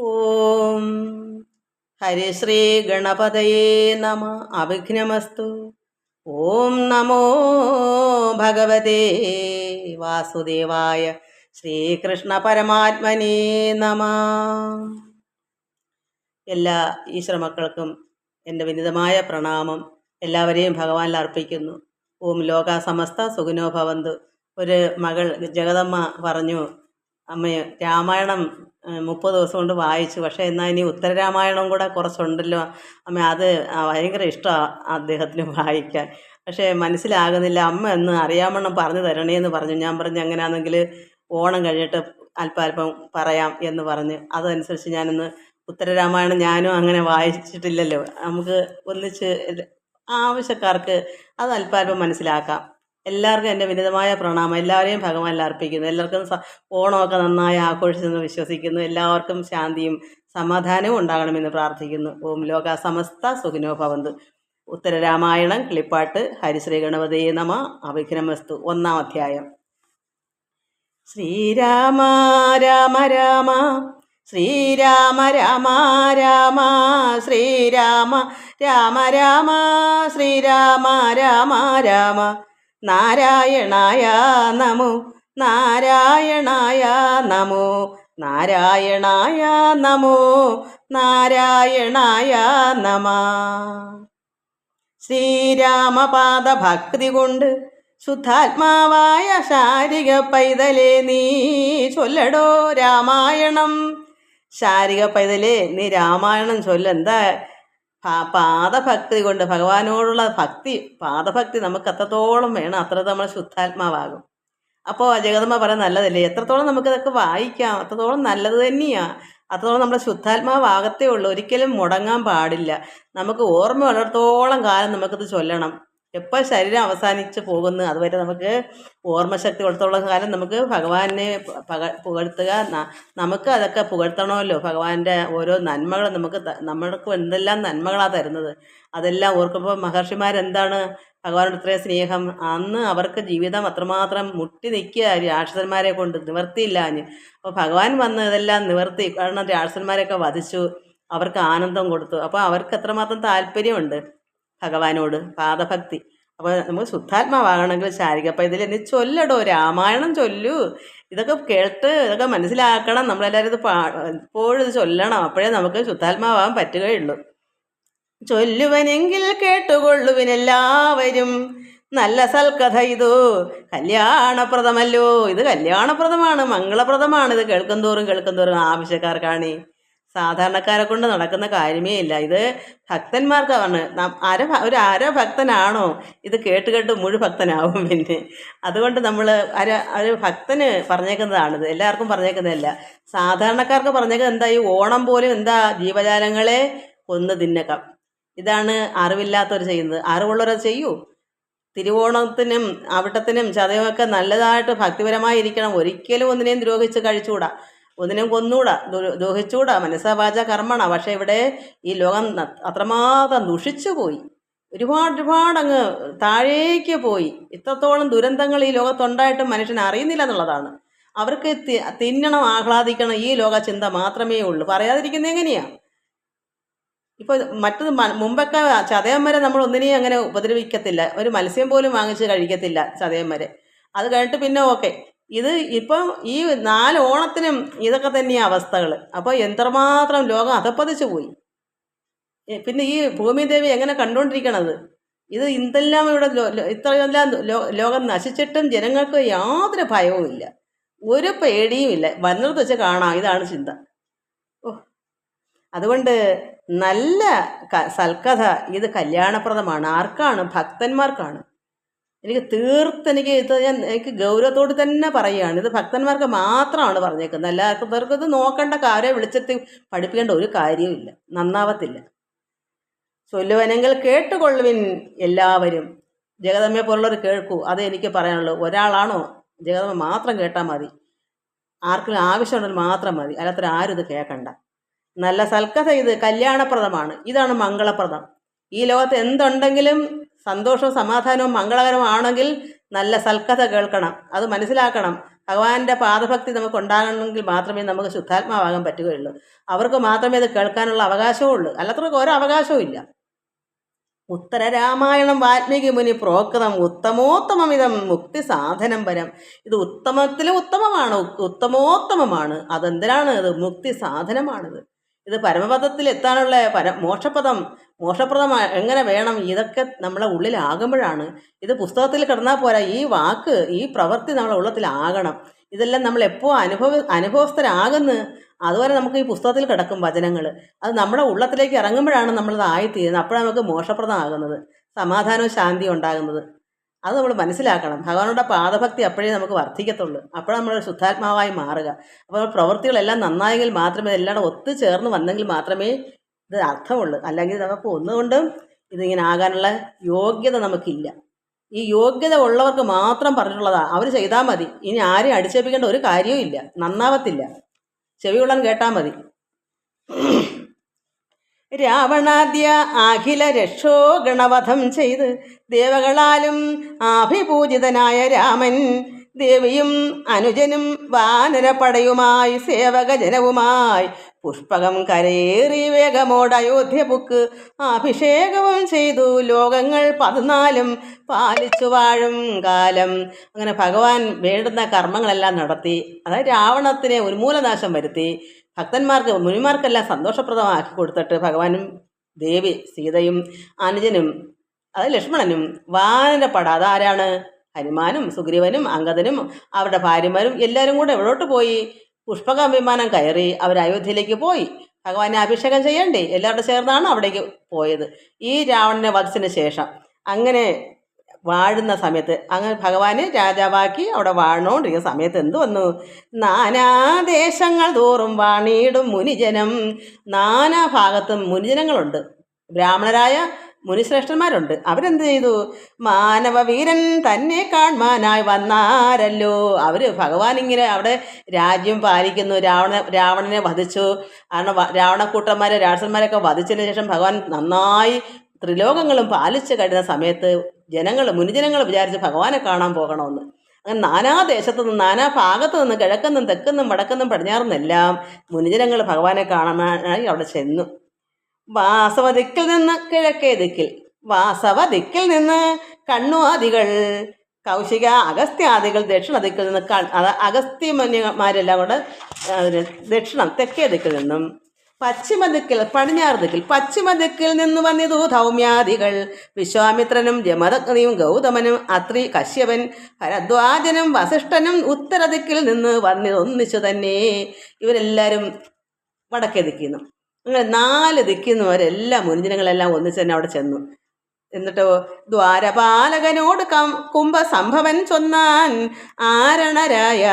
ഓം. ഹരിശ്രീ ഗണപതയേ നമ. അവിഘ്നമസ്തു. ഓം നമോ ഭഗവതേ. വാസുദേവായ ശ്രീകൃഷ്ണ പരമാത്മനേ നമ. എല്ലാ ഈശ്വരമക്കൾക്കും എന്റെ വിനിതമായ പ്രണാമം. എല്ലാവരെയും ഭഗവാനിൽ അർപ്പിക്കുന്നു. ഓം ലോക സമസ്ത സുഖിനോ ഭവന്തു. ഒരു മകൾ ജഗദമ്മ പറഞ്ഞു അമ്മയെ രാമായണം മുപ്പത് ദിവസം കൊണ്ട് വായിച്ചു. പക്ഷേ എന്നാൽ ഇനി ഉത്തരരാമായണം കൂടെ കുറച്ചുണ്ടല്ലോ. അമ്മ അത് ഭയങ്കര ഇഷ്ടമാണ് അദ്ദേഹത്തിന് വായിക്കാൻ. പക്ഷേ മനസ്സിലാകുന്നില്ല അമ്മ എന്ന് അറിയാമണ്ണം പറഞ്ഞു തരണേ എന്ന് പറഞ്ഞു. ഞാൻ പറഞ്ഞു അങ്ങനെയാണെങ്കിൽ ഓണം കഴിഞ്ഞിട്ട് അല്പം അല്പം പറയാം എന്ന് പറഞ്ഞ്. അതനുസരിച്ച് ഞാനൊന്ന് ഉത്തരരാമായണം ഞാനും അങ്ങനെ വായിച്ചിട്ടില്ലല്ലോ. നമുക്ക് ഒന്നിച്ച് ആവശ്യക്കാർക്ക് അത് അല്പാൽപ്പം മനസ്സിലാക്കാം. എല്ലാവർക്കും എന്റെ വിനിതമായ പ്രണാമം. എല്ലാവരെയും ഭഗവാനിൽ അർപ്പിക്കുന്നു. എല്ലാവർക്കും ഓണമൊക്കെ നന്നായി ആഘോഷിച്ചെന്ന് വിശ്വസിക്കുന്നു. എല്ലാവർക്കും ശാന്തിയും സമാധാനവും ഉണ്ടാകണമെന്ന് പ്രാർത്ഥിക്കുന്നു. ഓം ലോക സമസ്ത സുഖിനോ ഭവന്തു. ഉത്തരരാമായണം കിളിപ്പാട്ട് ഹരിശ്രീ ഗണപതി നമ. അവിഘ്നമസ്തു. ഒന്നാം അധ്യായം. ശ്രീരാമ രാമ രാമ. ശ്രീരാമ രാമ രാമ. ശ്രീരാമ രാമ രാമ. ശ്രീരാമ രാമ രാമ. നാരായണായ നമോ നാരായണായ നമോ നാരായണായ നമോ നാരായണായ നമ. ശ്രീരാമപാദ ഭക്തി കൊണ്ട് ശുദ്ധാത്മാവായ ശാരിക പൈതലേ നീ ചൊല്ലടോ രാമായണം. ശാരിക പൈതലേ നീ രാമായണം ചൊല്ലെന്താ പാദഭക്തി കൊണ്ട് ഭഗവാനോടുള്ള ഭക്തി പാദഭക്തി നമുക്ക് അത്രത്തോളം വേണം. അത്ര നമ്മൾ ശുദ്ധാത്മാവാകും. അപ്പോൾ ജഗതമ്മ പറയാൻ നല്ലതല്ലേ? എത്രത്തോളം നമുക്കിതൊക്കെ വായിക്കാം? അത്രത്തോളം നല്ലത് തന്നെയാണ് അത്രത്തോളം നമ്മുടെ ശുദ്ധാത്മാവാകത്തേ ഉള്ളൂ. ഒരിക്കലും മുടങ്ങാൻ പാടില്ല. നമുക്ക് ഓർമ്മ ഉള്ളിടത്തോളം കാലം നമുക്കിത് ചൊല്ലണം. എപ്പോൾ ശരീരം അവസാനിച്ച് പോകുന്നു അതുവരെ നമുക്ക് ഓർമ്മശക്തി കൊടുത്തുള്ള കാലം നമുക്ക് ഭഗവാനെ പക പുകഴ്ത്തുക. നമുക്ക് അതൊക്കെ പുകഴ്ത്തണമല്ലോ. ഭഗവാന്റെ ഓരോ നന്മകൾ നമുക്ക് നമ്മൾക്ക് എന്തെല്ലാം നന്മകളാണ് തരുന്നത്. അതെല്ലാം ഓർക്കുമ്പോൾ മഹർഷിമാരെന്താണ് ഭഗവാനോട് ഇത്രയും സ്നേഹം? അന്ന് അവർക്ക് ജീവിതം അത്രമാത്രം മുട്ടി നിൽക്കുക രാക്ഷസന്മാരെ കൊണ്ട് നിവർത്തിയില്ലാഞ്ഞ്. അപ്പോൾ ഭഗവാൻ വന്ന് ഇതെല്ലാം നിവർത്തി കാരണം രാക്ഷസന്മാരെയൊക്കെ വധിച്ചു. അവർക്ക് ആനന്ദം കൊടുത്തു. അപ്പോൾ അവർക്ക് എത്രമാത്രം താല്പര്യമുണ്ട്. ഭഗവാനോട് പാദഭക്തി. അപ്പോൾ നമുക്ക് ശുദ്ധാത്മാവാകണമെങ്കിൽ ശാരികപ്പ ഇതിൽ നീ ചൊല്ലടോ? രാമായണം ചൊല്ലു. ഇതൊക്കെ കേട്ട് ഇതൊക്കെ മനസ്സിലാക്കണം. നമ്മളെല്ലാവരും ഇത് പാ എപ്പോഴും ഇത് ചൊല്ലണം. അപ്പോഴേ നമുക്ക് ശുദ്ധാത്മാവാൻ പറ്റുകയുള്ളൂ. ചൊല്ലുവനെങ്കിൽ കേട്ടുകൊള്ളുവിനെല്ലാവരും. നല്ല സൽക്കഥ ഇതു? കല്യാണപ്രദമല്ലോ? ഇത് കല്യാണപ്രദമാണ് മംഗളപ്രദമാണ്. ഇത് കേൾക്കും തോറും കേൾക്കും തോറും ആവശ്യക്കാർക്കാണ് സാധാരണക്കാരെ കൊണ്ട് നടക്കുന്ന കാര്യമേ ഇല്ല. ഇത് ഭക്തന്മാർക്കാണ്. അര ഒരു അര ഭക്തനാണോ ഇത് കേട്ട് കേട്ട് മുഴു ഭക്തനാവും പിന്നെ. അതുകൊണ്ട് നമ്മൾ അര ഒരു ഭക്തന് പറഞ്ഞേക്കുന്നതാണിത്. എല്ലാവർക്കും പറഞ്ഞേക്കുന്നതല്ല. സാധാരണക്കാർക്ക് പറഞ്ഞേക്കുന്നത് എന്താ? ഈ ഓണം പോലും എന്താ? ജീവജാലങ്ങളെ കൊന്നു തിന്നക്കാം ഇതാണ് അറിവില്ലാത്തവർ ചെയ്യുന്നത്. അറിവുള്ളവരത് ചെയ്യൂ. തിരുവോണത്തിനും അവിട്ടത്തിനും ചതയുമൊക്കെ നല്ലതായിട്ട് ഭക്തിപരമായി ഇരിക്കണം ഒരിക്കലും ഒന്നിനെയും ദ്രോഹിച്ച് കഴിച്ചുകൂടാ. ഒന്നിനെയും കൊന്നുകൂടാ ദോഹിച്ചൂടാ മനസ്സാവാച കർമ്മണ. പക്ഷേ ഇവിടെ ഈ ലോകം അത്രമാത്രം ദുഷിച്ചു പോയി ഒരുപാട് ഒരുപാട് അങ്ങ് താഴേക്ക് പോയി. ഇത്രത്തോളം ദുരന്തങ്ങൾ ഈ ലോകത്തുണ്ടായിട്ടും മനുഷ്യൻ അറിയുന്നില്ല എന്നുള്ളതാണ്. അവർക്ക് തിന്നണം ആഹ്ലാദിക്കണം ഈ ലോക ചിന്ത മാത്രമേ ഉള്ളൂ. പറയാതിരിക്കുന്നത് എങ്ങനെയാണ് ഇപ്പോൾ മറ്റത് മുമ്പൊക്കെ ചതയം വരെ നമ്മൾ ഒന്നിനെയും അങ്ങനെ ഉപദ്രവിക്കത്തില്ല. ഒരു മത്സ്യം പോലും വാങ്ങിച്ച് കഴിക്കത്തില്ല ചതയം വരെ. അത് കഴിഞ്ഞിട്ട് പിന്നെ ഓക്കെ. ഇത് ഇപ്പം ഈ നാല് ഓണത്തിനും ഇതൊക്കെ തന്നെയാണ് അവസ്ഥകൾ അപ്പോൾ എത്രമാത്രം ലോകം അധപ്പതിച്ചു പോയി. പിന്നെ ഈ ഭൂമിദേവി എങ്ങനെ കണ്ടുകൊണ്ടിരിക്കണത് ഇത് ഇന്തെല്ലാം ഇവിടെ ഇത്രയെല്ലാം ലോകം നശിച്ചിട്ടും ജനങ്ങൾക്ക് യാതൊരു ഭയവും ഇല്ല. ഒരു പേടിയും ഇല്ല. വന്നിടത്ത് വെച്ച് കാണാം. ഇതാണ് ചിന്ത. ഓ അതുകൊണ്ട് നല്ല സൽക്കഥ. ഇത് കല്യാണപ്രദമാണ്. ആർക്കാണ്? ഭക്തന്മാർക്കാണ്. എനിക്ക് തീർത്ത് എനിക്ക് ഇത് ഞാൻ എനിക്ക് ഗൗരവത്തോട് തന്നെ പറയുകയാണ്. ഇത് ഭക്തന്മാർക്ക് മാത്രമാണ് പറഞ്ഞേക്കുന്നത്. എല്ലാവർക്കും ഇത് നോക്കേണ്ട കാര്യം വിളിച്ചിട്ട് പഠിപ്പിക്കേണ്ട ഒരു കാര്യവുമില്ല നന്നാവത്തില്ല. ചൊല്ലുവനെങ്കിൽ കേട്ടുകൊള്ളുവിൻ എല്ലാവരും. ജഗതമ്മയെ പോലുള്ളവർ കേൾക്കൂ. അത് എനിക്ക് പറയാനുള്ളൂ. ഒരാളാണോ ജഗതമ്മ മാത്രം കേട്ടാൽ മതി. ആർക്കും ആവശ്യമുണ്ടെങ്കിൽ മാത്രം മതി. അല്ലാത്ത ആരും ഇത് കേൾക്കണ്ട. നല്ല സൽക്കഥ ഇത്. കല്യാണപ്രദമാണ്. ഇതാണ് മംഗളപ്രദം. ഈ ലോകത്ത് എന്തുണ്ടെങ്കിലും സന്തോഷവും സമാധാനവും മംഗളകരമാണെങ്കിൽ നല്ല സൽക്കഥ കേൾക്കണം. അത് മനസ്സിലാക്കണം. ഭഗവാന്റെ പാദഭക്തി നമുക്ക് ഉണ്ടാകണമെങ്കിൽ മാത്രമേ നമുക്ക് ശുദ്ധാത്മാവാകാൻ പറ്റുകയുള്ളൂ. അവർക്ക് മാത്രമേ ഇത് കേൾക്കാനുള്ള അവകാശവും ഉള്ളൂ അല്ലാത്തവർക്ക് ഓരോ അവകാശവും ഇല്ല. ഉത്തര രാമായണം വാൽമീകി മുനി പ്രോക്തം ഉത്തമോത്തമമിതം മുക്തി സാധനം പരം. ഇത് ഉത്തമത്തിലും ഉത്തമമാണ് ഉത്തമോത്തമമാണ്. അതെന്തിനാണ്? ഇത് മുക്തി സാധനമാണിത്. ഇത് പരമപദത്തിൽ എത്താനുള്ള പര മോക്ഷപദം മോക്ഷപ്രദമായ എങ്ങനെ വേണം? ഇതൊക്കെ നമ്മളെ ഉള്ളിലാകുമ്പോഴാണ്. ഇത് പുസ്തകത്തിൽ കിടന്നാൽ പോരാ. ഈ വാക്ക് ഈ പ്രവൃത്തി നമ്മളെ ഉള്ളത്തിലാകണം. ഇതെല്ലാം നമ്മൾ എപ്പോൾ അനുഭവ അനുഭവസ്ഥരാകുന്നു അതുവരെ നമുക്ക് ഈ പുസ്തകത്തിൽ കിടക്കും വചനങ്ങൾ. അത് നമ്മുടെ ഉള്ളത്തിലേക്ക് ഇറങ്ങുമ്പോഴാണ് നമ്മളത് ആയിത്തീരുന്നത്. അപ്പോഴാണ് നമുക്ക് മോക്ഷപ്രദമാകുന്നത്. സമാധാനവും ശാന്തിയും ഉണ്ടാകുന്നത്. അത് നമ്മൾ മനസ്സിലാക്കണം. ഭഗവാനോട് പാദഭക്തി അപ്പോഴേ നമുക്ക് വർദ്ധിക്കത്തുള്ളൂ. അപ്പോഴാണ് നമ്മൾ ശുദ്ധാത്മാവായി മാറുക. അപ്പോൾ പ്രവൃത്തികളെല്ലാം നന്നായെങ്കിൽ മാത്രമേ എല്ലാം ഒത്തുചേർന്ന് വന്നെങ്കിൽ മാത്രമേ ഇത് അർത്ഥമുള്ളൂ. അല്ലെങ്കിൽ നമുക്ക് ഒന്നുകൊണ്ടും ഇതിങ്ങനെ ആകാനുള്ള യോഗ്യത നമുക്കില്ല. ഈ യോഗ്യത ഉള്ളവർക്ക് മാത്രം പറഞ്ഞിട്ടുള്ളതാണ് അവർ ചെയ്താൽ മതി. ഇനി ആരെയും അടിച്ചേപ്പിക്കേണ്ട ഒരു കാര്യവും ഇല്ല. നന്നാവത്തില്ല. ചെവികൊള്ളാൻ കേട്ടാൽ മതി. രാവണാദ്യ അഖില രക്ഷോ ഗണവധം ചെയ്ത് ദേവകളാലും ആഭിപൂജിതനായ രാമൻ ദേവിയും അനുജനും വാനരപ്പടയുമായി സേവകജനവുമായി പുഷ്പകം കരയേറി വേഗമോട് അയോധ്യ ബുക്ക് അഭിഷേകവും ചെയ്തു. ലോകങ്ങൾ പതിനാലും പാലിച്ചു വാഴും കാലം. അങ്ങനെ ഭഗവാൻ വേണ്ടുന്ന കർമ്മങ്ങളെല്ലാം നടത്തി അതായത് രാവണത്തിനെ ഉന്മൂലനാശം വരുത്തി ഭക്തന്മാർക്ക് മുനിമാർക്കെല്ലാം സന്തോഷപ്രദമാക്കി കൊടുത്തിട്ട് ഭഗവാനും ദേവി സീതയും അനുജനും അത് ലക്ഷ്മണനും വാനരപ്പട അതാരാണ്? ഹനുമാനും സുഗ്രീവനും അംഗദനും അവരുടെ ഭാര്യമാരും എല്ലാവരും കൂടെ എവിടോട്ട് പോയി? പുഷ്പക വിമാനം കയറി അവർ അയോധ്യയിലേക്ക് പോയി. ഭഗവാനെ അഭിഷേകം ചെയ്യണ്ടേ എല്ലാവരുടെ ചേർന്നാണ് അവിടേക്ക് പോയത്. ഈ രാവണനെ വധത്തിന് ശേഷം. അങ്ങനെ വാഴുന്ന സമയത്ത്. അങ്ങനെ ഭഗവാൻ രാജാവാക്കി അവിടെ വാഴണോണ്ടിരിക്കുന്ന സമയത്ത് എന്ത് വന്നു? നാനാദേശങ്ങൾ തോറും വാണിയിടും മുനിജനം. നാനാ ഭാഗത്തും മുനിജനങ്ങളുണ്ട്. ബ്രാഹ്മണരായ മുനിശ്രേഷ്ഠന്മാരുണ്ട്. അവരെന്ത് ചെയ്തു? മാനവവീരൻ തന്നെ കാണാനായി വന്നാരല്ലോ. അവർ ഭഗവാൻ ഇങ്ങനെ അവിടെ രാജ്യം പാലിക്കുന്നു. രാവണ രാവണനെ വധിച്ചു. കാരണം രാവണക്കൂട്ടന്മാരെ രാക്ഷസന്മാരെയൊക്കെ വധിച്ചതിന് ശേഷം ഭഗവാൻ നന്നായി ത്രിലോകങ്ങളും പാലിച്ചു കഴിയുന്ന സമയത്ത് ജനങ്ങൾ മുനിജനങ്ങൾ വിചാരിച്ച് ഭഗവാനെ കാണാൻ പോകണമെന്ന്. അങ്ങനെ നാനാ ദേശത്തു നിന്നും നാനാ ഭാഗത്തു നിന്ന് കിഴക്കുന്നും തെക്കുന്നും വടക്കുന്നും പടിഞ്ഞാറുന്നെല്ലാം മുനിജനങ്ങൾ ഭഗവാനെ കാണാനായി അവിടെ ചെന്നു. വാസവ ദിക്കിൽ നിന്ന് കിഴക്കേ ദിക്കിൽ വാസവ ദിക്കിൽ നിന്ന് കണ്ണുവാദികൾ കൗശിക അഗസ്ത്യാദികൾ ദക്ഷിണ ദിക്കിൽ നിന്ന് അഗസ്ത്യ അഗസ്ത്യമന്യമാരെല്ലാം കൂടെ ദക്ഷിണം തെക്കേ ദിക്കിൽ നിന്നും പശ്ചിമ ദിക്കിൽ പടിഞ്ഞാറ് ദിക്കിൽ പശ്ചിമ ദിക്കിൽ നിന്ന് വന്നിതു ധൗമ്യാദികൾ. വിശ്വാമിത്രനും ജമദഗ്നിയും ഗൗതമനും അത്രി കശ്യപൻ ഭരദ്വാജനും വസിഷ്ഠനും ഉത്തരദിക്കിൽ നിന്ന് വന്നിതൊന്നിച്ചു തന്നെ. ഇവരെല്ലാവരും വടക്കേ ദിക്കിൽ നിന്നും. അങ്ങനെ നാല് ദിക്കിൽ നിന്ന് അവരെല്ലാം മുൻജനങ്ങളെല്ലാം ഒന്നിച്ച് തന്നെ അവിടെ ചെന്നു. എന്നിട്ടോ ദ്വാരപാലകനോട് കം കുംഭസംഭവൻ ചൊന്നാൻ ആരണരായ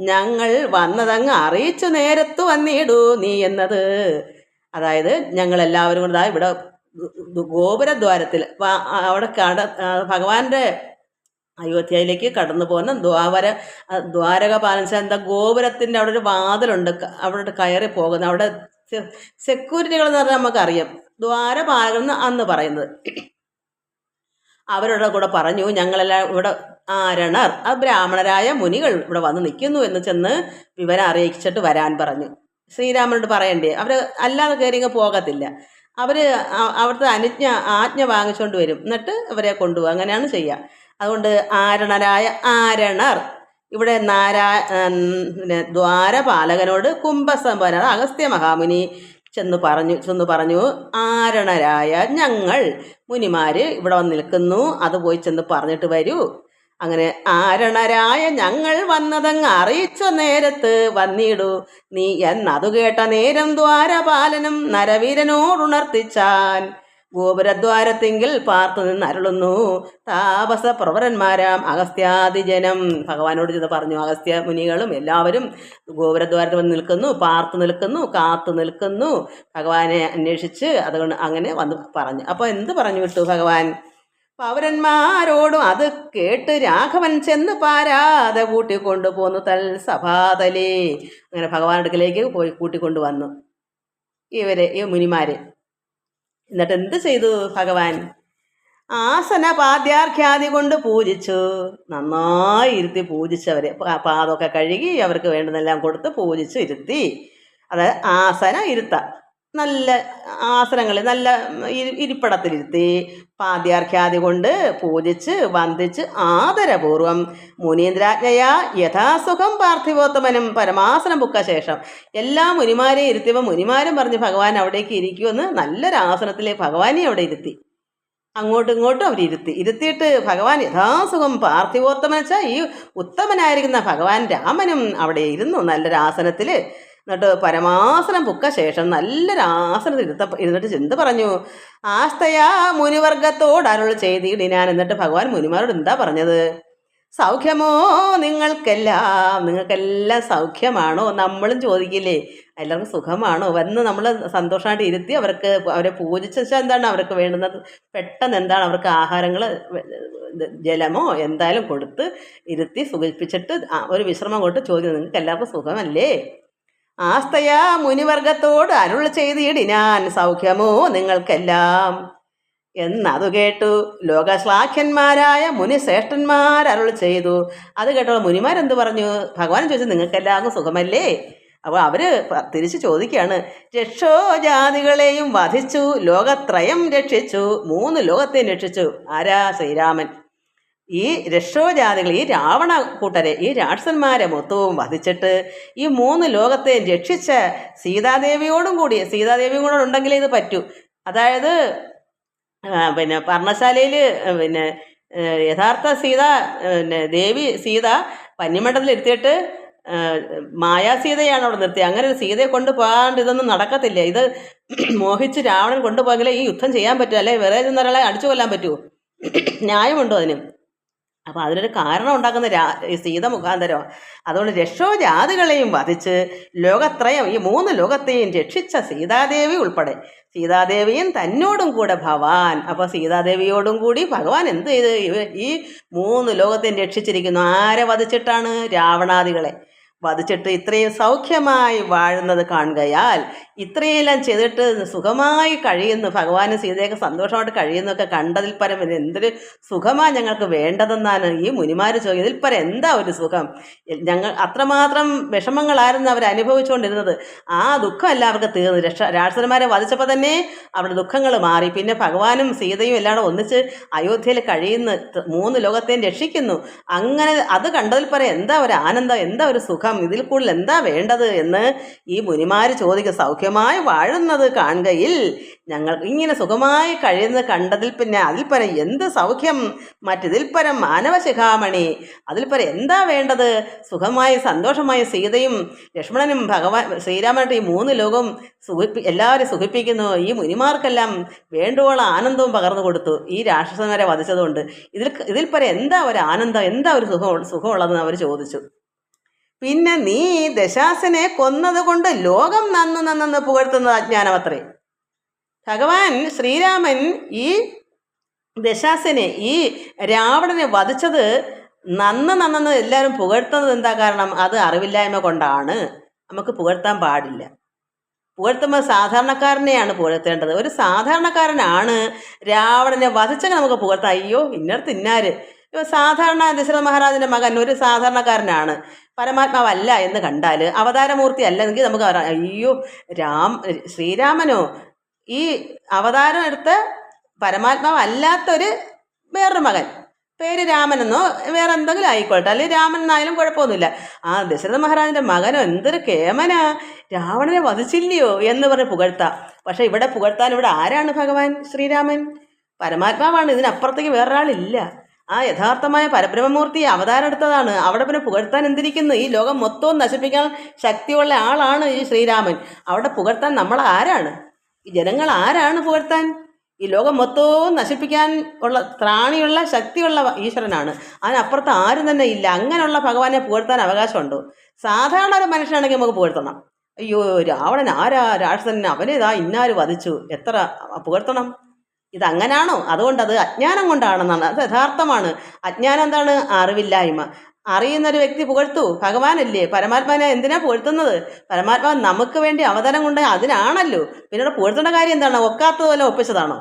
ഞങ്ങൾ വന്നതങ്ങ് അറിയിച്ചു നേരത്തു വന്നിടൂ നീ എന്നത്. അതായത് ഞങ്ങൾ എല്ലാവരും കൂടെ ഇവിടെ ഗോപുരദ്വാരത്തിൽ അവിടെ കട ഭഗവാന്റെ അയോധ്യയിലേക്ക് കടന്നു പോകുന്ന ദ്വാര ദ്വാരക പാലിച്ച എന്താ ഗോപുരത്തിന്റെ അവിടെ ഒരു വാതിലുണ്ട് അവിടെ കയറി പോകുന്ന അവിടെ സെക്യൂരിറ്റികൾ എന്ന് പറഞ്ഞാൽ നമുക്കറിയാം. ദ്വാരപാലകർ എന്ന് അന്ന് പറയുന്നത്. അവരുടെ കൂടെ പറഞ്ഞു ഞങ്ങളെല്ലാം ഇവിടെ ആരണർ ആ ബ്രാഹ്മണരായ മുനികൾ ഇവിടെ വന്ന് നിൽക്കുന്നു എന്ന് ചെന്ന് വിവരം അറിയിച്ചിട്ട് വരാൻ പറഞ്ഞു. ശ്രീരാമനോട് പറയണ്ടേ അവർ അല്ലാതെ കയറി ഇങ്ങ് പോകത്തില്ല. അവർ അവിടുത്തെ അനുജ്ഞ ആജ്ഞ വാങ്ങിച്ചുകൊണ്ട് വരും. എന്നിട്ട് അവരെ കൊണ്ടുപോകും. അങ്ങനെയാണ് ചെയ്യുക അതുകൊണ്ട് ആരണരായ ആരണർ ഇവിടെ നാരാ പിന്നെ ദ്വാരപാലകനോട് കുംഭസംഭവനാണ് അഗസ്ത്യ മഹാമുനി ചെന്ന് പറഞ്ഞു ചെന്ന് പറഞ്ഞു ആരണരായ ഞങ്ങൾ. മുനിമാര് ഇവിടെ വന്ന് നിൽക്കുന്നു. അത് പോയി ചെന്ന് പറഞ്ഞിട്ട് വരൂ. അങ്ങനെ ആരണരായ ഞങ്ങൾ വന്നതങ്ങ് അറിയിച്ച നേരത്ത് വന്നിടൂ. നീ എന്നതു കേട്ട നേരം ദ്വാരപാലനും നരവീരനോടുണർത്തിച്ചാൻ. ഗോപുരദ്വാരത്തിങ്കിൽ പാർത്തു നിന്നരുളുന്നു. താപസ പ്രവരന്മാരാം അഗസ്ത്യാദിജനം ഭഗവാനോട് ചെന്ന് പറഞ്ഞു അഗസ്ത്യ മുനികളും എല്ലാവരും ഗോപുരദ്വാരത്തിൽ വന്ന് നിൽക്കുന്നു പാർത്തു നിൽക്കുന്നു കാത്തു നിൽക്കുന്നു. ഭഗവാനെ അന്വേഷിച്ച് അതുകൊണ്ട് അങ്ങനെ വന്ന് പറഞ്ഞു. അപ്പോൾ എന്ത് പറഞ്ഞു വിട്ടു ഭഗവാൻ? പൗരന്മാരോടും അത് കേട്ട് രാഘവൻ ചെന്ന് പാരാതെ കൂട്ടിക്കൊണ്ടു പോന്നു തൽ സഭാതലേ. അങ്ങനെ ഭഗവാൻ അടുക്കലേക്ക് പോയി കൂട്ടിക്കൊണ്ടു വന്നു. ഇവരെ ഈ മുനിമാര്. എന്നിട്ട് എന്ത് ചെയ്തു ഭഗവാൻ? ആസന പാദ്യാർഖ്യാദി കൊണ്ട് പൂജിച്ചു. നന്നായി ഇരുത്തി പൂജിച്ചവരെ പാദമൊക്കെ കഴുകി അവർക്ക് വേണ്ടതെല്ലാം കൊടുത്ത് പൂജിച്ച് ഇരുത്തി. അതായത് ആസന ഇരുത്ത. നല്ല ആസനങ്ങളിൽ നല്ല ഇരി ഇരിപ്പിടത്തിലിരുത്തി പാദ്യാർഖ്യാതി കൊണ്ട് പൂജിച്ച് വന്ദിച്ച് ആദരപൂർവം മുനീന്ദ്രാജ്ഞയ യഥാസുഖം പാർത്ഥിവോത്തമനും പരമാസനം ബുക്ക ശേഷം. എല്ലാ മുനിമാരെയും ഇരുത്തിയപ്പോൾ മുനിമാരും പറഞ്ഞ് ഭഗവാൻ അവിടേക്ക് ഇരിക്കുമെന്ന് നല്ലൊരാസനത്തിലെ ഭഗവാനെ അവിടെ ഇരുത്തി. അങ്ങോട്ടും ഇങ്ങോട്ടും അവരിരുത്തി ഇരുത്തിയിട്ട് ഭഗവാൻ യഥാസുഖം പാർത്ഥിവോത്തമെന്ന് വെച്ചാൽ ഈ ഉത്തമനായിരിക്കുന്ന ഭഗവാൻ രാമനും അവിടെ ഇരുന്നു. നല്ലൊരു ആസനത്തിൽ എന്നിട്ട് പരമാസനം പുക്ക ശേഷം നല്ലൊരു ആസനത്തിൽ ഇരുത്ത ഇരുന്നിട്ട് ചെന്ത് പറഞ്ഞു ആസ്തയാ മുനിവർഗത്തോട് അരുൾ ചെയ്തിടിനാൻ എന്നിട്ട് ഭഗവാൻ മുനിമാരോട് എന്താ പറഞ്ഞത്? സൗഖ്യമോ നിങ്ങൾക്കെല്ലാം നിങ്ങൾക്കെല്ലാം സൗഖ്യമാണോ? നമ്മളും ചോദിക്കില്ലേ? എല്ലാവർക്കും സുഖമാണോ? വന്ന് നമ്മൾ സന്തോഷമായിട്ട് ഇരുത്തി അവർക്ക് അവരെ പൂജിച്ച എന്താണ് അവർക്ക് വേണ്ടുന്നത്? പെട്ടെന്ന് എന്താണ് അവർക്ക് ആഹാരങ്ങൾ ജലമോ എന്തായാലും കൊടുത്ത് ഇരുത്തി സുഖിപ്പിച്ചിട്ട് ഒരു വിശ്രമം കൊണ്ട് ചോദിക്കുന്നത് നിങ്ങൾക്ക് എല്ലാവർക്കും സുഖമല്ലേ? ആസ്തയാ മുനിവർഗത്തോട് അരുൾ ചെയ്തിടിനാൻ സൗഖ്യമോ നിങ്ങൾക്കെല്ലാം. എന്നതു കേട്ടു ലോകശ്ലാഖ്യന്മാരായ മുനിശ്രേഷ്ഠന്മാർ അരുൾ ചെയ്തു. അത് കേട്ടോ മുനിമാരെന്ത് പറഞ്ഞു? ഭഗവാൻ ചോദിച്ചു നിങ്ങൾക്കെല്ലാവർക്കും സുഖമല്ലേ? അപ്പോൾ അവർ തിരിച്ച് ചോദിക്കുകയാണ് രക്ഷോ ജാതികളെയും വധിച്ചു ലോകത്രയം രക്ഷിച്ചു മൂന്ന് ലോകത്തെയും രക്ഷിച്ചു. ആരാ ശ്രീരാമൻ? ഈ രക്ഷോജാതികൾ ഈ രാവണ കൂട്ടരെ ഈ രാക്ഷസന്മാരെ മൊത്തവും വധിച്ചിട്ട് ഈ മൂന്ന് ലോകത്തെയും രക്ഷിച്ച സീതാദേവിയോടും കൂടി സീതാദേവിയും കൂടെ ഉണ്ടെങ്കിലേ ഇത് പറ്റൂ. അതായത് പിന്നെ പർണശാലയിൽ പിന്നെ യഥാർത്ഥ സീത പിന്നെ ദേവി സീത പന്നിമണ്ഡലത്തിൽ ഇരുത്തിയിട്ട് മായാസീതയാണ് അവിടെ നിർത്തിയത് അങ്ങനെ ഒരു സീതയെ കൊണ്ടുപോകാണ്ട് ഇതൊന്നും നടക്കത്തില്ല. ഇത് മോഹിച്ച് രാവണൻ കൊണ്ടുപോകലേ ഈ യുദ്ധം ചെയ്യാൻ പറ്റുമോ അല്ലെ വേറെ ഒരാളെ അടിച്ചു കൊല്ലാൻ പറ്റുമോ ന്യായമുണ്ടോ അതിന്? അപ്പോൾ അതിനൊരു കാരണം ഉണ്ടാക്കുന്ന രാ സീത മുഖാന്തരം. അതുകൊണ്ട് രക്ഷോ ജാതികളെയും വധിച്ച് ലോകത്രയം ഈ മൂന്ന് ലോകത്തെയും രക്ഷിച്ച സീതാദേവി ഉൾപ്പെടെ. സീതാദേവിയും തന്നോടും കൂടെ ഭവാൻ അപ്പോൾ സീതാദേവിയോടും കൂടി ഭഗവാൻ എന്ത് ചെയ്ത്? ഈ മൂന്ന് ലോകത്തെയും രക്ഷിച്ചിരിക്കുന്നു. ആരെ വധിച്ചിട്ടാണ്? രാവണാദികളെ. വധിച്ചിട്ട് ഇത്രയും സൗഖ്യമായി വാഴുന്നത് കാണുകയാൽ ഇത്രയെല്ലാം ചെയ്തിട്ട് സുഖമായി കഴിയുന്നു. ഭഗവാനും സീതയൊക്കെ സന്തോഷമായിട്ട് കഴിയുന്നൊക്കെ കണ്ടതിൽ പരം ഇത് എന്തൊരു സുഖമാണ് ഞങ്ങൾക്ക് വേണ്ടതെന്നാണ് ഈ മുനിമാർ ചോദിച്ചത്. ഇതിൽ പരം എന്താ ഒരു സുഖം? ഞങ്ങൾ അത്രമാത്രം വിഷമങ്ങളായിരുന്നു അവർ അനുഭവിച്ചുകൊണ്ടിരുന്നത്. ആ ദുഃഖം എല്ലാവർക്കും തീർന്നു. രക്ഷ രാക്ഷസന്മാരെ വധിച്ചപ്പോൾ തന്നെ അവരുടെ ദുഃഖങ്ങൾ മാറി. പിന്നെ ഭഗവാനും സീതയും എല്ലാം ഒന്നിച്ച് അയോധ്യയിൽ കഴിയുന്നു മൂന്ന് ലോകത്തെയും രക്ഷിക്കുന്നു. അങ്ങനെ അത് കണ്ടതിൽ പരം എന്താ ഒരു ആനന്ദം? എന്താ ഒരു സുഖം? ഇതിൽ കൂടുതൽ എന്താ വേണ്ടത് എന്ന് ഈ മുനിമാർ ചോദിക്കും. സൗഖ്യമായി വാഴുന്നത് കാണുകയിൽ ഞങ്ങൾ ഇങ്ങനെ സുഖമായി കഴിയുന്നത് കണ്ടതിൽ പിന്നെ അതിൽ പരം എന്ത് സൗഖ്യം? മറ്റിതിൽ പരം മാനവശിഖാമണി അതിൽ പരം എന്താ വേണ്ടത്? സുഖമായി സന്തോഷമായി സീതയും ലക്ഷ്മണനും ഭഗവാൻ ശ്രീരാമനായിട്ട് ഈ മൂന്ന് ലോകവും സുഖിപ്പി എല്ലാവരും സുഖിപ്പിക്കുന്നു. ഈ മുനിമാർക്കെല്ലാം വേണ്ടുവോളം ആനന്ദവും പകർന്നു കൊടുത്തു. ഈ രാക്ഷസന്മാരെ വധിച്ചതുകൊണ്ട് ഇതിൽ ഇതിൽ പരം എന്താ ഒരു ആനന്ദം? എന്താ ഒരു സുഖം സുഖമുള്ളതെന്ന് അവർ ചോദിച്ചു. പിന്നെ നീ ദശാസനെ കൊന്നതുകൊണ്ട് ലോകം നന്നു നന്നെന്ന് പുകഴ്ത്തുന്നത് അജ്ഞാനമത്രേ ഭഗവാൻ ശ്രീരാമൻ ഈ ദശാസനെ ഈ രാവണനെ വധിച്ചത് നന്ന് നന്നെന്ന് എല്ലാവരും പുകഴ്ത്തുന്നത് എന്താ കാരണം? അത് അറിവില്ലായ്മ കൊണ്ടാണ്. നമുക്ക് പുകഴ്ത്താൻ പാടില്ല. പുകഴ്ത്തുമ്പോൾ സാധാരണക്കാരനെയാണ് പുകഴ്ത്തേണ്ടത്. ഒരു സാധാരണക്കാരനാണ് രാവണനെ വധിച്ചെങ്കിൽ നമുക്ക് പുകഴ്ത്താം. അയ്യോ ഇന്നടത്ത് ഇന്നാര്? സാധാരണ ദശരഥ മഹാരാജന്റെ മകൻ ഒരു സാധാരണക്കാരനാണ്. പരമാത്മാവല്ല എന്ന് കണ്ടാൽ അവതാരമൂർത്തി അല്ലെങ്കിൽ നമുക്ക് അയ്യോ രാം ശ്രീരാമനോ? ഈ അവതാരം എടുത്ത പരമാത്മാവല്ലാത്തൊരു വേറൊരു മകൻ. പേര് രാമനെന്നോ വേറെ എന്തെങ്കിലും ആയിക്കോട്ടെ. അല്ലെങ്കിൽ രാമൻ എന്നായാലും കുഴപ്പമൊന്നുമില്ല. ആ ദശരഥ മഹാരാജന്റെ മകനോ എന്തൊരു കേമനാ. രാവണനെ വധിച്ചില്ലയോ എന്ന് പറഞ്ഞ് പുകഴ്ത്താം. പക്ഷെ ഇവിടെ പുകഴ്ത്താൻ ഇവിടെ ആരാണ് ഭഗവാൻ ശ്രീരാമൻ? പരമാത്മാവാണ്. ഇതിനപ്പുറത്തേക്ക് വേറൊരാളില്ല. ആ യഥാർത്ഥമായ പരബ്രഹ്മമൂർത്തി അവതാരം എടുത്തതാണ് അവിടെ പിന്നെ പുകഴ്ത്താൻ എന്തിരിക്കുന്നു? ഈ ലോകം മൊത്തവും നശിപ്പിക്കാൻ ശക്തിയുള്ള ആളാണ് ഈ ശ്രീരാമൻ. അവിടെ പുകഴ്ത്താൻ നമ്മൾ ആരാണ്? ഈ ജനങ്ങൾ ആരാണ് പുകഴ്ത്താൻ? ഈ ലോകം മൊത്തവും നശിപ്പിക്കാൻ ഉള്ള ത്രാണിയുള്ള ശക്തിയുള്ള ഈശ്വരനാണ്. അതിനപ്പുറത്ത് ആരും തന്നെ ഇല്ല. അങ്ങനെയുള്ള ഭഗവാനെ പുകഴ്ത്താൻ അവകാശമുണ്ടോ? സാധാരണ ഒരു മനുഷ്യനാണെങ്കിൽ നമുക്ക് പുകഴ്ത്തണം. അയ്യോ രാവണൻ ആരാ? രാക്ഷസൻ അവനേതാ ഇന്നാര് വധിച്ചു? എത്ര പുകഴ്ത്തണം? ഇതങ്ങനാണോ? അതുകൊണ്ട് അത് അജ്ഞാനം കൊണ്ടാണെന്നാണ്. അത് യഥാർത്ഥമാണ്. അജ്ഞാനം എന്താണ്? അറിവില്ലായ്മ. അറിയുന്ന ഒരു വ്യക്തി പുകഴ്ത്തു. ഭഗവാനല്ലേ? പരമാത്മാനെ എന്തിനാ പുകഴ്ത്തുന്നത്? പരമാത്മാവ് നമുക്ക് വേണ്ടി അവതരം കൊണ്ട് അതിനാണല്ലോ. പിന്നെ ഇവിടെ പുകഴ്ത്തേണ്ട കാര്യം എന്താണ്? ഒക്കാത്തതുപോലെ ഒപ്പിച്ചതാണോ?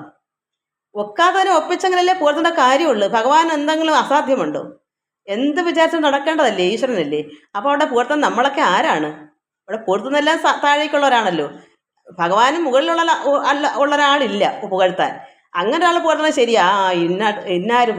ഒക്കാത്തതിനെ ഒപ്പിച്ചെങ്കിലല്ലേ പുകഴ്ത്തേണ്ട കാര്യമുള്ളൂ. ഭഗവാൻ എന്തെങ്കിലും അസാധ്യമുണ്ടോ? എന്ത് വിചാരിച്ചും നടക്കേണ്ടതല്ലേ? ഈശ്വരനല്ലേ? അപ്പോൾ അവിടെ പുകഴ്ത്തുന്ന നമ്മളൊക്കെ ആരാണ്? അവിടെ പുകഴ്ത്തുന്നെല്ലാം താഴേക്കുള്ളവരാണല്ലോ. ഭഗവാനും മുകളിലുള്ള അല്ല ഉള്ള ഒരാളില്ല പുകഴ്ത്താൻ. അങ്ങനെ ഒരാൾ പോരുന്നത് ശരിയാ. ഇന്ന ഇന്നാര്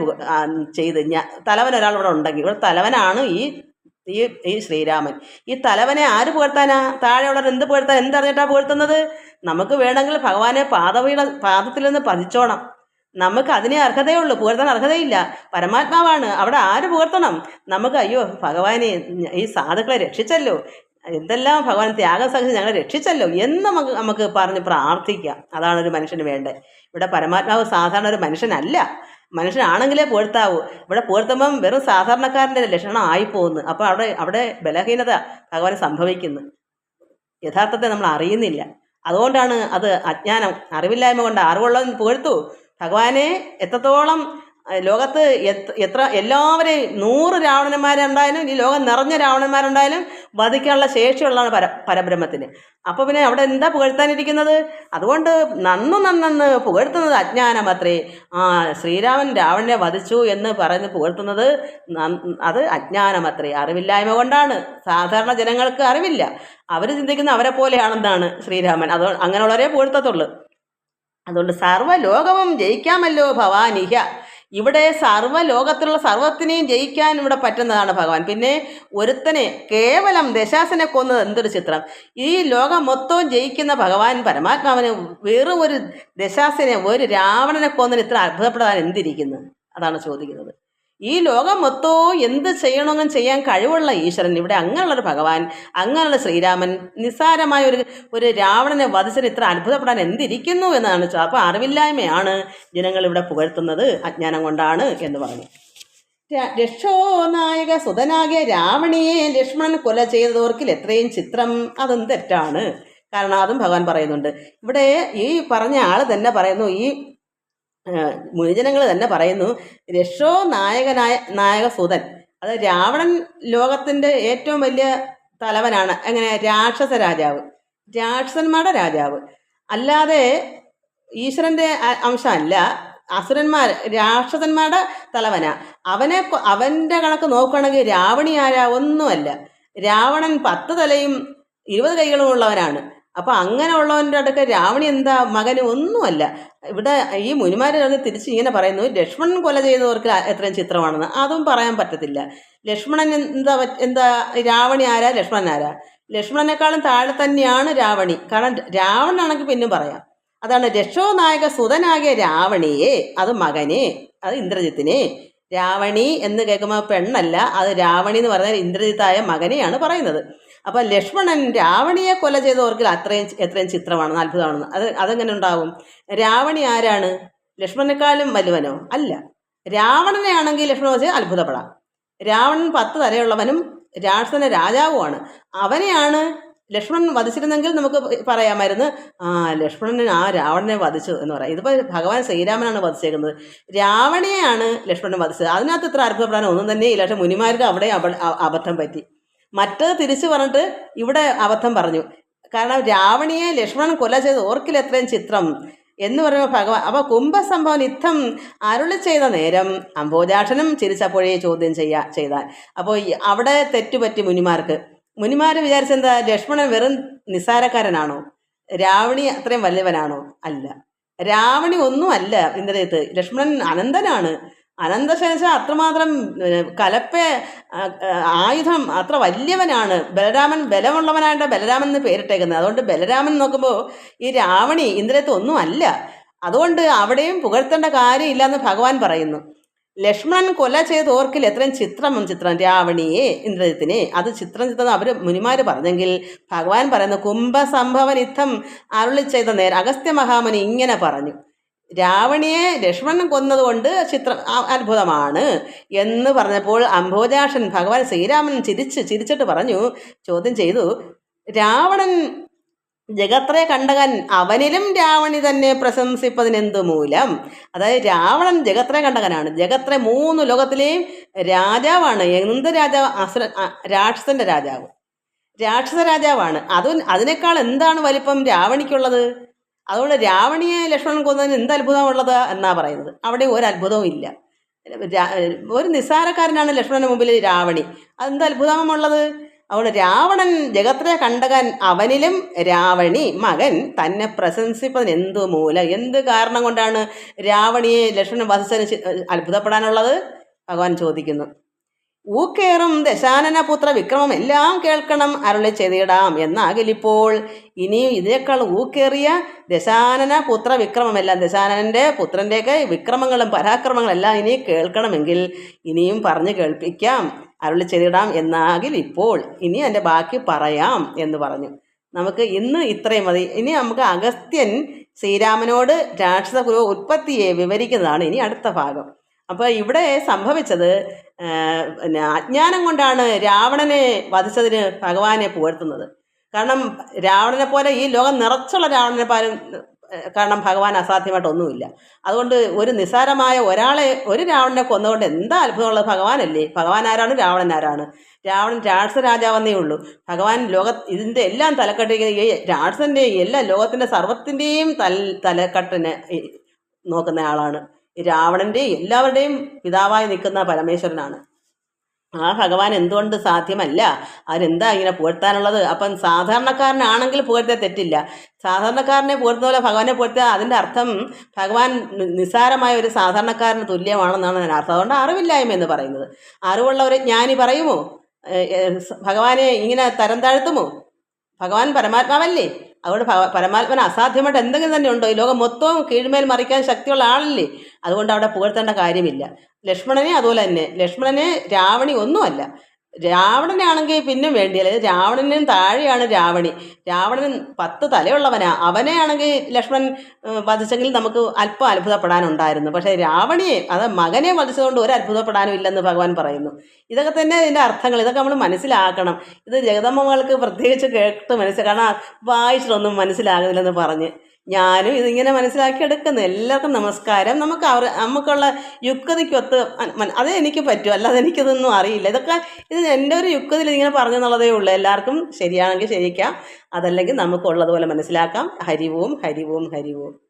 ചെയ്ത്. ഞാൻ തലവൻ ഒരാൾ ഇവിടെ ഉണ്ടെങ്കിൽ. ഇവിടെ തലവനാണ് ഈ ഈ ഈ ശ്രീരാമൻ. ഈ തലവനെ ആര് പുകഴ്ത്താനാ? താഴെയുള്ളവർ എന്ത് പുകഴ്ത്താൻ എന്തറിഞ്ഞിട്ടാ പുകഴ്ത്തുന്നത്? നമുക്ക് വേണമെങ്കിൽ ഭഗവാനെ പാദവിയുടെ പാദത്തിൽ നിന്ന് പതിച്ചോണം. നമുക്ക് അതിനെ അർഹതയുള്ളൂ. പുകഴ്ത്താൻ അർഹതയില്ല. പരമാത്മാവാണ്. അവിടെ ആര് പുകഴ്ത്തണം? നമുക്ക് അയ്യോ ഭഗവാനെ ഈ സാധുക്കളെ രക്ഷിച്ചല്ലോ. എന്തെല്ലാം ഭഗവാൻ ത്യാഗം സഹിച്ച് ഞങ്ങളെ രക്ഷിച്ചല്ലോ എന്ന് നമുക്ക് നമുക്ക് പറഞ്ഞ് പ്രാർത്ഥിക്കാം. അതാണ് ഒരു മനുഷ്യന് വേണ്ടത്. ഇവിടെ പരമാത്മാവ് സാധാരണ ഒരു മനുഷ്യനല്ല. മനുഷ്യനാണെങ്കിലേ പുകഴ്ത്താവൂ ഇവിടെ പുകഴ്ത്തുമ്പം വെറും സാധാരണക്കാരന്റെ ലക്ഷണം ആയിപ്പോകുന്നു. അപ്പോൾ അവിടെ അവിടെ ബലഹീനത ഭഗവാൻ സംഭവിക്കുന്നു. യഥാർത്ഥത്തെ നമ്മൾ അറിയുന്നില്ല. അതുകൊണ്ടാണ് അത് അജ്ഞാനം അറിവില്ലായ്മ കൊണ്ട് അറിവുള്ളവൻ പുകഴ്ത്തു ഭഗവാനെ എത്രത്തോളം ലോകത്ത് എത്ര എല്ലാവരെയും നൂറ് രാവണന്മാരുണ്ടായാലും ഈ ലോകം നിറഞ്ഞ രാവണന്മാരുണ്ടായാലും വധിക്കാനുള്ള ശേഷിയുള്ളതാണ് പര പരബ്രഹ്മത്തിന്. അപ്പോൾ പിന്നെ അവിടെ എന്താ പുകഴ്ത്താനിരിക്കുന്നത്? അതുകൊണ്ട് നന്നു നന്നെന്ന് പുകഴ്ത്തുന്നത് അജ്ഞാനമത്രേ ആ ശ്രീരാമൻ രാവണനെ വധിച്ചു എന്ന് പറയുന്നത് പുകഴ്ത്തുന്നത് അത് അജ്ഞാനമത്രേ അറിവില്ലായ്മ കൊണ്ടാണ്. സാധാരണ ജനങ്ങൾക്ക് അറിവില്ല. അവർ ചിന്തിക്കുന്ന അവരെ പോലെയാണെന്നാണ് ശ്രീരാമൻ. അത് അങ്ങനെയുള്ളവരെ പുകഴ്ത്തത്തുള്ളൂ. അതുകൊണ്ട് സർവലോകവും ജയിക്കാമല്ലോ ഭവാനിഹ. ഇവിടെ സർവലോകത്തിലുള്ള സർവത്തിനെയും ജയിക്കാൻ ഇവിടെ പറ്റുന്നതാണ് ഭഗവാൻ. പിന്നെ ഒരുത്തനെ കേവലം ദശാസനെ കൊന്നത് എന്തൊരു ചിത്രം. ഈ ലോകം മൊത്തവും ജയിക്കുന്ന ഭഗവാൻ പരമാത്മാവിന് വെറും ഒരു ദശാസനെ ഒരു രാവണനെ കൊന്നതിന് ഇത്ര അത്ഭുതപ്പെടാൻ എന്തിരിക്കുന്നു? അതാണ് ചോദിക്കുന്നത്. ഈ ലോകം മൊത്തവും എന്ത് ചെയ്യണമെന്നും ചെയ്യാൻ കഴിവുള്ള ഈശ്വരൻ. ഇവിടെ അങ്ങനെയുള്ളൊരു ഭഗവാൻ അങ്ങനെയുള്ള ശ്രീരാമൻ നിസ്സാരമായ ഒരു ഒരു രാവണനെ വധിച്ചിട്ട് ഇത്ര അത്ഭുതപ്പെടാൻ എന്തിരിക്കുന്നു എന്നാണ് അപ്പോൾ അറിവില്ലായ്മയാണ് ജനങ്ങൾ ഇവിടെ പുകഴ്ത്തുന്നത് അജ്ഞാനം കൊണ്ടാണ് എന്ന് പറഞ്ഞു. രക്ഷോ നായക സുതനാകിയ രാവണിയെ ലക്ഷ്മണൻ കൊല ചെയ്തതോർക്കിൽ എത്രയും ചിത്രം അതും തെറ്റാണ്. കാരണം അതും ഭഗവാൻ പറയുന്നുണ്ട്. ഇവിടെ ഈ പറഞ്ഞ ആൾ തന്നെ പറയുന്നു ഈ മുനിജനങ്ങൾ തന്നെ പറയുന്നു രക്ഷോ നായകനായ നായകസൂതൻ. അത് രാവണൻ ലോകത്തിന്റെ ഏറ്റവും വലിയ തലവനാണ്. എങ്ങനെ? രാക്ഷസ രാജാവ്. രാക്ഷസന്മാരുടെ രാജാവ്. അല്ലാതെ ഈശ്വരന്റെ അംശമല്ല. അസുരന്മാർ രാക്ഷസന്മാരുടെ തലവനാ. അവനെ അവന്റെ കണക്ക് നോക്കുകയാണെങ്കിൽ രാവണി ആരാ? ഒന്നുമല്ല. രാവണൻ പത്ത് തലയും ഇരുപത് കൈകളും ഉള്ളവനാണ്. അപ്പോൾ അങ്ങനെ ഉള്ളവന്റെ അടുക്ക രാവണി എന്താ മകന് ഒന്നുമല്ല. ഇവിടെ ഈ മുനിമാർ തിരിച്ച് ഇങ്ങനെ പറയുന്നു ലക്ഷ്മണൻ കൊല ചെയ്തവർക്ക് എത്രയും ചിത്രമാണെന്ന്. അതും പറയാൻ പറ്റത്തില്ല. ലക്ഷ്മണൻ എന്താ എന്താ രാവണി ആരാ? ലക്ഷ്മണൻ ആരാ? ലക്ഷ്മണനേക്കാളും താഴെ തന്നെയാണ് രാവണി. കാരണം രാവണനാണെങ്കിൽ പിന്നും പറയാം. അതാണ് രക്ഷോ നായക സുതനാകിയ രാവണിയെ അത് മകനെ അത് ഇന്ദ്രജിത്തിനെ. രാവണി എന്ന് കേൾക്കുമ്പോൾ പെണ്ണല്ല അത് രാവണി എന്ന് പറഞ്ഞാൽ ഇന്ദ്രജിത്തായ മകനെയാണ് പറയുന്നത്. അപ്പം ലക്ഷ്മണൻ രാവണിയെ കൊല ചെയ്തവർക്ക് അത്രയും എത്രയും ചിത്രമാണ് അത്ഭുതമാണെന്ന്. അത് അതെങ്ങനെ ഉണ്ടാവും? രാവണി ആരാണ്? ലക്ഷ്മണനേക്കാളും വലുവനോ? അല്ല. രാവണനെ ആണെങ്കിൽ ലക്ഷ്മണൻ വെച്ച് അത്ഭുതപ്പെടാം. രാവണൻ പത്ത് തലയുള്ളവനും രാക്ഷസന രാജാവുമാണ്. അവനെയാണ് ലക്ഷ്മണൻ വധിച്ചിരുന്നെങ്കിൽ നമുക്ക് പറയാമായിരുന്നു ആ ലക്ഷ്മണൻ ആ രാവണനെ വധിച്ചു എന്ന് പറയാം. ഇതിപ്പോൾ ഭഗവാൻ ശ്രീരാമനാണ് വധിച്ചേക്കുന്നത്. രാവണിയെയാണ് ലക്ഷ്മണൻ വധിച്ചത്. അതിനകത്ത് ഇത്ര അത്ഭുതപ്പെടാൻ ഒന്നും തന്നെ ഇല്ല പക്ഷെ മുനിമാർക്ക് അവിടെ അബദ്ധം പറ്റി. മറ്റത് തിരിച്ചു പറഞ്ഞിട്ട് ഇവിടെ അബദ്ധം പറഞ്ഞു. കാരണം രാവണിയെ ലക്ഷ്മണൻ കൊല ചെയ്ത് ഓർക്കിൽ എത്രയും ചിത്രം എന്ന് പറയുമ്പോൾ ഭഗവാൻ അപ്പോൾ കുംഭസംഭവൻ യുദ്ധം അരുളി ചെയ്ത നേരം അംബോജാക്ഷനും ചിരിച്ചപ്പോഴേ ചോദ്യം ചെയ്യാ ചെയ്താൽ. അപ്പോൾ അവിടെ തെറ്റുപറ്റി മുനിമാർക്ക്. മുനിമാർ വിചാരിച്ചെന്താ ലക്ഷ്മണൻ വെറും നിസ്സാരക്കാരനാണോ? രാവണി അത്രയും വലിയവനാണോ? അല്ല. രാവണി ഒന്നും അല്ല ലക്ഷ്മണൻ അനന്തനാണ്. അനന്തശേഷ അത്രമാത്രം കലപ്പ ആയുധം അത്ര വലിയവനാണ്. ബലരാമൻ ബലമുള്ളവനായിട്ട് ബലരാമൻ എന്ന് പേരിട്ടേക്കുന്നത്. അതുകൊണ്ട് ബലരാമൻ നോക്കുമ്പോൾ ഈ രാവണി ഇന്ദ്രത്തെ ഒന്നും അല്ല. അതുകൊണ്ട് അവിടെയും പുകഴ്ത്തേണ്ട കാര്യമില്ല എന്ന് ഭഗവാൻ പറയുന്നു. ലക്ഷ്മണൻ കൊല ചെയ്ത് ഓർക്കിൽ എത്രയും ചിത്രം ചിത്രം രാവണിയെ ഇന്ദ്രജിത്തിനെ അത് ചിത്രം ചിത്രം അവർ മുനിമാർ പറഞ്ഞെങ്കിൽ ഭഗവാൻ പറയുന്നു കുംഭസംഭവനിത്തം അരുളി ചെയ്ത നേരം അഗസ്ത്യ മഹാമുനി ഇങ്ങനെ പറഞ്ഞു. രാവണിയെ ലക്ഷ്മണൻ കൊന്നതുകൊണ്ട് ചിത്രം അത്ഭുതമാണ് എന്ന് പറഞ്ഞപ്പോൾ അംബോജാക്ഷൻ ഭഗവാൻ ശ്രീരാമൻ ചിരിച്ച് ചിരിച്ചിട്ട് പറഞ്ഞു ചോദ്യം ചെയ്തു രാവണൻ ജഗത്രയെ കണ്ടകൻ അവനിലും രാവണി തന്നെ പ്രശംസിപ്പതിനെന്തു മൂലം? അതായത് രാവണൻ ജഗത്രയെ കണ്ടകനാണ്. ജഗത്ര മൂന്ന് ലോകത്തിലെയും രാജാവാണ്. എന്ത് രാജാവ് അസുര രാക്ഷസന്റെ രാജാവ്. രാക്ഷസ രാജാവാണ്. അതും അതിനേക്കാൾ എന്താണ് വലിപ്പം രാവണിക്കുള്ളത്? അതുകൊണ്ട് രാവണിയെ ലക്ഷ്മണൻ കൊന്നതിന് എന്ത് അത്ഭുതമുള്ളത് എന്നാ പറയുന്നത്? അവിടെ ഒരു അത്ഭുതവും ഇല്ല ഒരു നിസ്സാരക്കാരനാണ് ലക്ഷ്മണന് മുമ്പിൽ രാവണി. അതെന്ത് അത്ഭുതമുള്ളത് അതുകൊണ്ട് രാവണൻ ജഗത്തിലെ കണ്ടകൻ അവനിലും രാവണി മകൻ തന്നെ പ്രശംസിപ്പതിന് എന്ത് മൂലം? എന്ത് കാരണം കൊണ്ടാണ് രാവണിയെ ലക്ഷ്മണൻ വധിച്ചതിന് അത്ഭുതപ്പെടാനുള്ളത്? ഭഗവാൻ ചോദിക്കുന്നു. ഊക്കേറും ദശാനനപുത്ര വിക്രമം എല്ലാം കേൾക്കണം അരുളി ചെയ്തിടാം എന്നാകിലിപ്പോൾ. ഇനിയും ഇതിനേക്കാൾ ഊക്കേറിയ ദശാനന പുത്ര വിക്രമമെല്ലാം ദശാനനന്റെ പുത്രന്റെയൊക്കെ വിക്രമങ്ങളും പരാക്രമങ്ങളും എല്ലാം ഇനി കേൾക്കണമെങ്കിൽ ഇനിയും പറഞ്ഞു കേൾപ്പിക്കാം അരുളി ചെയ്തിടാം എന്നാകിൽ ഇപ്പോൾ ഇനി എന്റെ ബാക്കി പറയാം എന്ന് പറഞ്ഞു. നമുക്ക് ഇന്ന് ഇത്രയും മതി. ഇനി നമുക്ക് അഗസ്ത്യൻ ശ്രീരാമനോട് രാക്ഷസ ഉത്പത്തിയെ വിവരിക്കുന്നതാണ് ഇനി അടുത്ത ഭാഗം. അപ്പോൾ ഇവിടെ സംഭവിച്ചത് പിന്നെ അജ്ഞാനം കൊണ്ടാണ് രാവണനെ വധിച്ചതിന് ഭഗവാനെ പുകഴ്ത്തുന്നത്. കാരണം രാവണനെ പോലെ ഈ ലോകം നിറച്ചുള്ള രാവണനെ പാലും കാരണം ഭഗവാൻ അസാധ്യമായിട്ടൊന്നുമില്ല അതുകൊണ്ട് ഒരു നിസ്സാരമായ ഒരാളെ ഒരു രാവണനെ കൊന്നുകൊണ്ട് എന്താ അത്ഭുതമുള്ളത്? ഭഗവാനല്ലേ? ഭഗവാൻ ആരാണ് രാവണൻ ആരാണ് രാവണൻ രാക്ഷസ രാജാവെന്നേ ഉള്ളൂ. ഭഗവാൻ ലോക ഇതിന്റെ എല്ലാം തലക്കെട്ടിരിക്കുന്ന ഈ രാക്ഷസന്റെ എല്ലാ ലോകത്തിന്റെ സർവത്തിന്റെയും തൽ തലക്കെട്ടിനെ നോക്കുന്ന ആളാണ്. ഈ രാവണന്റെയും എല്ലാവരുടെയും പിതാവായി നിൽക്കുന്ന പരമേശ്വരനാണ്. ആ ഭഗവാൻ എന്തുകൊണ്ട് സാധ്യമല്ല? അതിനെന്താ ഇങ്ങനെ പുകഴ്ത്താനുള്ളത്? അപ്പം സാധാരണക്കാരനാണെങ്കിൽ പുകഴ്ത്തിയാൽ തെറ്റില്ല. സാധാരണക്കാരനെ പുകഴ്ത്തുന്ന പോലെ ഭഗവാനെ പുകഴ്ത്തിയാൽ അതിന്റെ അർത്ഥം ഭഗവാൻ നിസ്സാരമായ ഒരു സാധാരണക്കാരന് തുല്യമാണെന്നാണ് ഞാൻ അർത്ഥം. അതുകൊണ്ട് അറിവില്ലായ്മ എന്ന് പറയുന്നത്. അറിവുള്ള ജ്ഞാനി പറയുമോ? ഭഗവാനെ ഇങ്ങനെ തരം താഴ്ത്തുമോ? ഭഗവാൻ പരമാത്മാവല്ലേ? അതുകൊണ്ട് പരമാത്മന് അസാധ്യമായിട്ട് എന്തെങ്കിലും തന്നെ ഉണ്ടോ? ഈ ലോകം മൊത്തവും കീഴ്മേൽ മറിക്കാൻ ശക്തിയുള്ള ആളല്ലേ? അതുകൊണ്ട് അവിടെ പുകഴ്ത്തേണ്ട കാര്യമില്ല. ലക്ഷ്മണനെ അതുപോലെ തന്നെ. ലക്ഷ്മണനെ രാവണി ഒന്നുമല്ല. രാവണനാണെങ്കിൽ പിന്നെ വേണ്ടിയല്ല രാവണനും താഴെയാണ് രാവണി. രാവണൻ പത്ത് തലയുള്ളവനാ. അവനെ ആണെങ്കിൽ ലക്ഷ്മണൻ വധിച്ചെങ്കിൽ നമുക്ക് അല്പം അത്ഭുതപ്പെടാനുണ്ടായിരുന്നു. പക്ഷേ രാവണിയെ അത് മകനെ വധിച്ചതുകൊണ്ട് ഒരു അത്ഭുതപ്പെടാനും ഇല്ലെന്ന് ഭഗവാൻ പറയുന്നു. ഇതൊക്കെ തന്നെ ഇതിന്റെ അർത്ഥങ്ങൾ. ഇതൊക്കെ നമ്മൾ മനസ്സിലാക്കണം. ഇത് ജഗദമ്മകൾക്ക് പ്രത്യേകിച്ച് കേട്ട് മനസ്സിലാക്കണം വായിച്ചിട്ടൊന്നും മനസ്സിലാകുന്നില്ലെന്ന് പറഞ്ഞ്. ഞാനും ഇതിങ്ങനെ മനസ്സിലാക്കി എടുക്കുന്നു എല്ലാവർക്കും നമസ്കാരം. നമുക്ക് അവർ നമുക്കുള്ള മ- അതേ എനിക്ക് പറ്റൂ. അല്ലാതെ എനിക്കിതൊന്നും അറിയില്ല. ഇതൊക്കെ ഇത് എന്റെ ഒരു യുക്തിയിൽ ഇങ്ങനെ പറഞ്ഞെന്നുള്ളതേ ഉള്ളൂ. എല്ലാവർക്കും ശരിയാണെങ്കിൽ ശരിക്കാം. അതല്ലെങ്കിൽ നമുക്കുള്ളതുപോലെ മനസ്സിലാക്കാം. ഹരിവും ഹരിവും ഹരിവും.